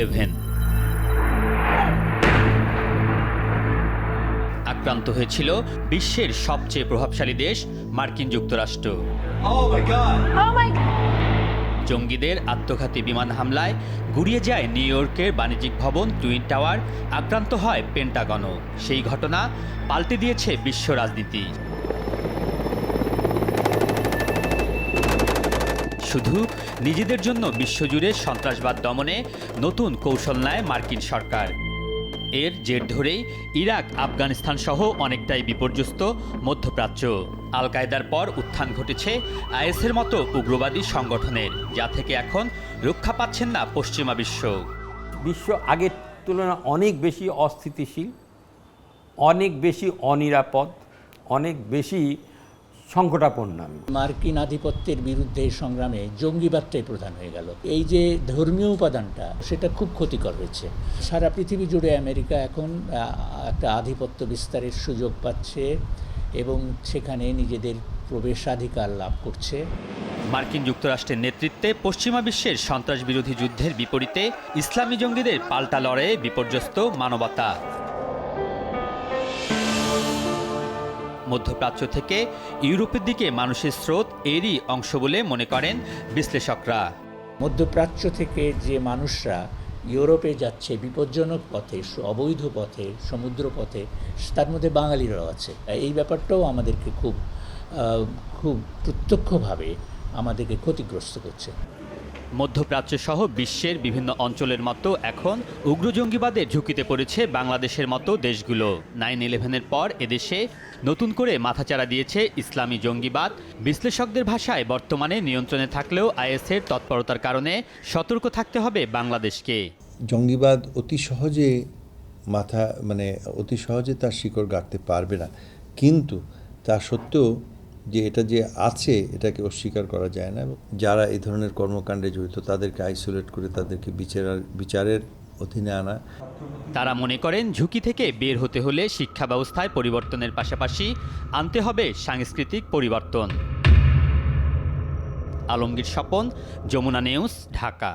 Eleven. আক্রান্ত হয়েছিল বিশ্বের সবচেয়ে প্রভাবশালী দেশ মার্কিন যুক্তরাষ্ট্র। Oh god! জঙ্গিদের আত্মঘাতী বিমান হামলায় গুড়িয়ে যায় নিউ ইয়র্কের বাণিজ্যিক ভবন টুইন টাওয়ার আক্রান্ত হয় পেন্টাগনও। সেই ঘটনা পাল্টে দিয়েছে বিশ্ব রাজনীতি। শুধু নিজেদের জন্য বিশ্বজুড়ে সন্ত্রাসবাদ দমনে নতুন কৌশল নেয় মার্কিন সরকার। এর জের ধরেই ইরাক, আফগানিস্তান সহ অনেকটাই বিপর্যস্ত মধ্যপ্রাচ্য। আল কায়দার পর উত্থান ঘটেছে আইএসের মতো উগ্রবাদী সংগঠনের, যা থেকে এখন রক্ষা পাচ্ছেন না পশ্চিমা বিশ্ব। বিশ্ব আগের তুলনায় অনেক বেশি অস্থিতিশীল, অনেক বেশি অনিরাপদ, অনেক বেশি সংকটাপন্ন আমি মার্কিন আধিপত্যের বিরুদ্ধে সংগ্রামে জঙ্গিবাদটাই প্রধান হয়ে গেল। এই যে ধর্মীয় উপাদানটা সেটা খুব ক্ষতিকর হয়েছে। সারা পৃথিবী জুড়ে আমেরিকা এখন একটা আধিপত্য বিস্তারের সুযোগ পাচ্ছে এবং সেখানে নিজেদের প্রবেশাধিকার লাভ করছে। মার্কিন যুক্তরাষ্ট্রের নেতৃত্বে পশ্চিমা বিশ্বের সন্ত্রাস বিরোধী যুদ্ধের বিপরীতে ইসলামী জঙ্গিদের পাল্টা লড়াইয়ে বিপর্যস্ত মানবতা। মধ্যপ্রাচ্য থেকে ইউরোপের দিকে মানুষের স্রোত এরই অংশ বলে মনে করেন বিশ্লেষকরা। মধ্যপ্রাচ্য থেকে যে মানুষরা ইউরোপে যাচ্ছে, বিপজ্জনক পথে অবৈধ পথে, সমুদ্র পথে, তার মধ্যে বাঙালিরাও আছে। এই ব্যাপারটাও আমাদেরকে খুব খুব প্রত্যক্ষভাবে আমাদেরকে ক্ষতিগ্রস্ত করছে। মধ্যপ্রাচ্য সহ বিশ্বের বিভিন্ন অঞ্চলের মতো এখন উগ্র জঙ্গিবাদের ঝুঁকিতে পড়েছে বাংলাদেশের মতো দেশগুলো। নাইন ইলেভেনের পর এদেশে নতুন করে মাথাচাড়া দিয়েছে ইসলামী জঙ্গিবাদ। বিশ্লেষকদের ভাষায় বর্তমানে নিয়ন্ত্রণে থাকলেও আইএসের তৎপরতার কারণে সতর্ক থাকতে হবে বাংলাদেশকে। জঙ্গিবাদ অতি সহজে মাথা মানে অতি সহজে তার শিকড় গাঁটতে পারবে না। কিন্তু তা সত্ত্বেও যে এটা যে আছে, এটাকে অস্বীকার করা যায় না। যারা এই ধরনের কর্মকাণ্ডে জড়িত, তাদেরকে আইসোলেট করে তাদেরকে বিচার, বিচারের অধীনে আনা। তারা মনে করেন, ঝুঁকি থেকে বের হতে হলে শিক্ষা ব্যবস্থায় পরিবর্তনের পাশাপাশি আনতে হবে সাংস্কৃতিক পরিবর্তন। আলমগীর স্বপন, যমুনা নিউজ, ঢাকা।